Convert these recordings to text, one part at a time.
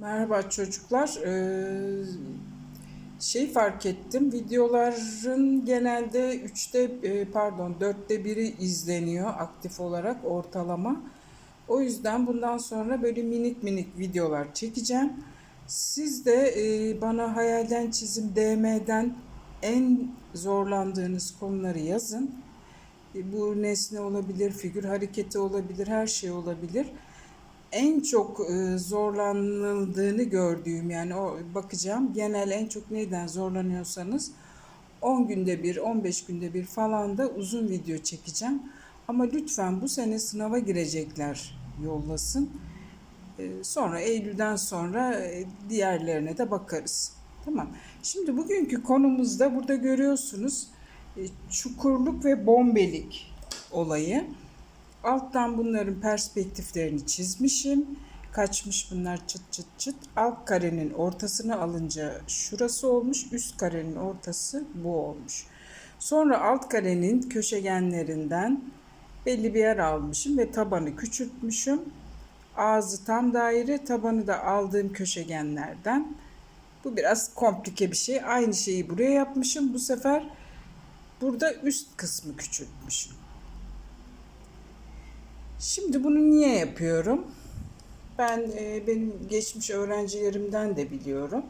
Merhaba çocuklar. Ee, şey fark ettim. Videoların genelde üçte e, pardon dörtte biri izleniyor aktif olarak ortalama. O yüzden bundan sonra böyle minik minik videolar çekeceğim. Siz de e, bana hayalden çizim DM'den en zorlandığınız konuları yazın. E, Bu nesne olabilir, figür hareketi olabilir, her şey olabilir en çok e, zorlanıldığını gördüğüm yani o bakacağım genel en çok neyden zorlanıyorsanız 10 günde bir 15 günde bir falan da uzun video çekeceğim. Ama lütfen bu sene sınava girecekler yollasın. E, Sonra Eylül'den sonra e, diğerlerine de bakarız. Tamam. Şimdi bugünkü konumuzda burada görüyorsunuz çukurluk ve bombelik olayı. Alttan bunların perspektiflerini çizmişim. Kaçmış bunlar çıt çıt çıt. Alt karenin ortasını alınca şurası olmuş. Üst karenin ortası bu olmuş. Sonra alt karenin köşegenlerinden belli bir yer almışım ve tabanı küçültmüşüm. Ağzı tam daire, tabanı da aldığım köşegenlerden. Bu biraz komplike bir şey. Aynı şeyi buraya yapmışım. Bu sefer burada üst kısmı küçültmüşüm. Şimdi bunu niye yapıyorum? Ben e, benim geçmiş öğrencilerimden de biliyorum.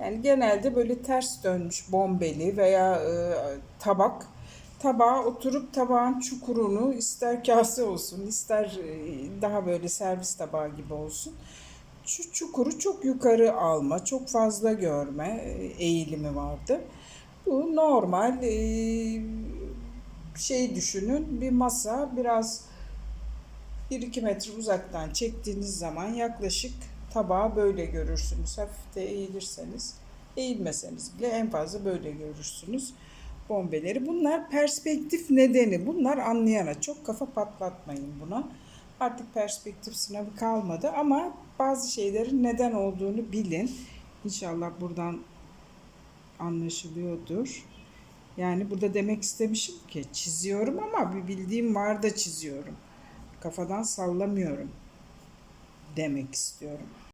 Yani genelde böyle ters dönmüş bombeli veya e, tabak tabağa oturup tabağın çukurunu ister kase olsun ister e, daha böyle servis tabağı gibi olsun. Şu çukuru çok yukarı alma, çok fazla görme e, eğilimi vardı. Bu normal e, şey düşünün bir masa biraz 1-2 metre uzaktan çektiğiniz zaman yaklaşık tabağı böyle görürsünüz. Hafif eğilirseniz, eğilmeseniz bile en fazla böyle görürsünüz bombeleri. Bunlar perspektif nedeni. Bunlar anlayana çok kafa patlatmayın buna. Artık perspektif sınavı kalmadı ama bazı şeylerin neden olduğunu bilin. İnşallah buradan anlaşılıyordur. Yani burada demek istemişim ki çiziyorum ama bir bildiğim var da çiziyorum kafadan sallamıyorum demek istiyorum.